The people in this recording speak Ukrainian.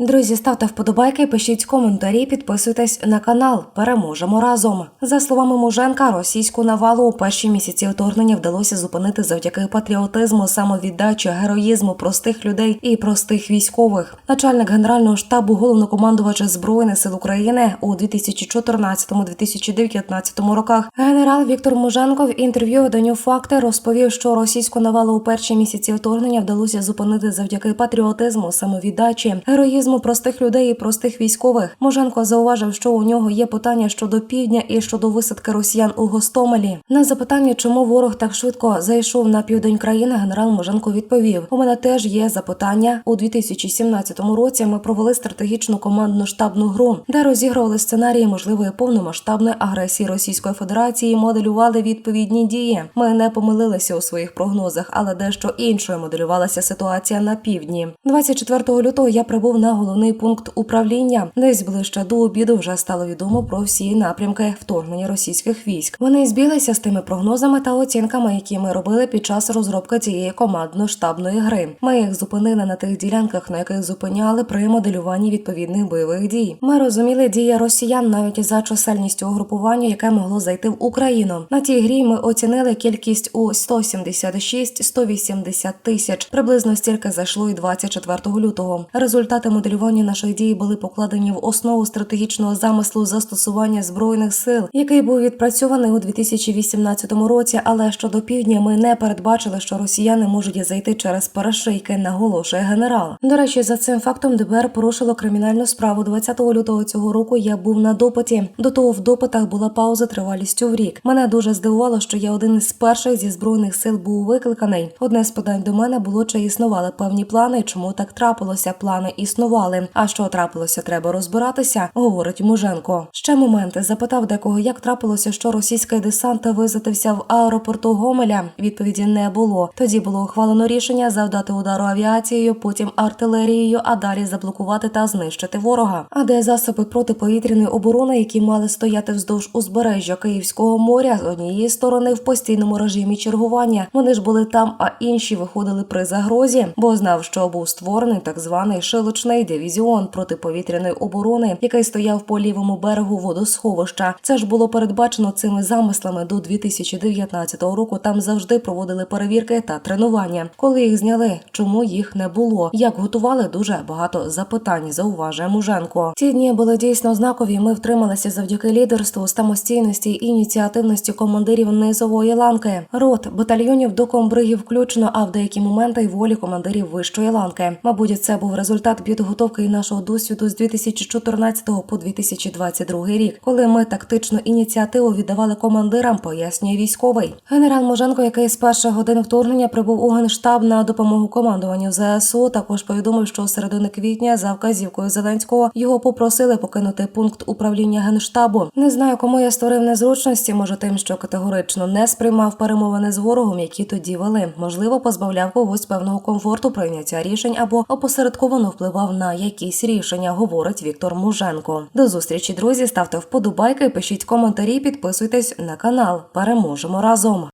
Друзі, ставте вподобайки, пишіть коментарі, підписуйтесь на канал. Переможемо разом. За словами Муженка, російську навалу у перші місяці вторгнення вдалося зупинити завдяки патріотизму, самовіддачі, героїзму простих людей і простих військових. Начальник генерального штабу, головнокомандувач збройних сил України у 2014-2019 роках. Генерал Віктор Муженко в інтерв'ю виданню факти розповів, що російську навалу у перші місяці вторгнення вдалося зупинити завдяки патріотизму, самовіддачі, героїзму простих людей і простих військових. Муженко зауважив, що у нього є питання щодо півдня і щодо висадки росіян у Гостомелі. На запитання, чому ворог так швидко зайшов на південь країни, генерал Муженко відповів: у мене теж є запитання. У 2017 році ми провели стратегічну командну штабну гру, де розігрували сценарії можливої повномасштабної агресії Російської Федерації, моделювали відповідні дії. Ми не помилилися у своїх прогнозах, але дещо іншою моделювалася ситуація на півдні. 24 лютого я прибув на головний пункт управління. Десь ближче до обіду вже стало відомо про всі напрямки вторгнення російських військ. Вони збіглися з тими прогнозами та оцінками, які ми робили під час розробки цієї командно-штабної гри. Ми їх зупинили на тих ділянках, на яких зупиняли при моделюванні відповідних бойових дій. Ми розуміли дії росіян навіть за чисельністю угрупування, яке могло зайти в Україну. На тій грі ми оцінили кількість у 176-180 тисяч. Приблизно стільки зайшло і 24 лютого. Результати моделювання наших дій були покладені в основу стратегічного замислу застосування збройних сил, який був відпрацьований у 2018 році. Але щодо півдня ми не передбачили, що росіяни можуть зайти через перешийки, наголошує генерал. До речі, за цим фактом ДБР порушило кримінальну справу 20 лютого цього року. Я був на допиті. До того в допитах була пауза тривалістю в рік. Мене дуже здивувало, що я один із перших зі збройних сил був викликаний. Одне з питань до мене було, чи існували певні плани, чому так трапилося. Плани існували. А що трапилося, треба розбиратися, говорить Муженко. Ще моменти запитав декого, як трапилося, що російський десант визатився в аеропорту Гомеля. Відповіді не було. Тоді було ухвалено рішення завдати удару авіацією, потім артилерією, а далі заблокувати та знищити ворога. А де засоби протиповітряної оборони, які мали стояти вздовж узбережжя Київського моря з однієї сторони в постійному режимі чергування. Вони ж були там, а інші виходили при загрозі, бо знав, що був створений так званий шилочний дивізіон протиповітряної оборони, який стояв по лівому берегу водосховища. Це ж було передбачено цими замислами до 2019 року. Там завжди проводили перевірки та тренування. Коли їх зняли, чому їх не було? Як готували дуже багато запитань. Зауважує Муженко. Ці дні були дійсно знакові. Ми втрималися завдяки лідерству, самостійності і ініціативності командирів низової ланки, рот батальйонів до комбригів включно, а в деякі моменти й волі командирів вищої ланки. Мабуть, це був результат підготовки і нашого досвіду з 2014 по 2022 рік, коли ми тактичну ініціативу віддавали командирам, пояснює військовий. Генерал Моженко, який з перших годин вторгнення прибув у генштаб на допомогу командуванню ЗСУ, також повідомив, що середини квітня за вказівкою Зеленського його попросили покинути пункт управління генштабу. Не знаю, кому я створив незручності. Може, тим, що категорично не сприймав перемовини з ворогом, які тоді вели. Можливо, позбавляв когось певного комфорту прийняття рішень або опосередковано впливав на якісь рішення, говорить Віктор Муженко. До зустрічі, друзі. Ставте вподобайки, пишіть коментарі, підписуйтесь на канал. Переможемо разом.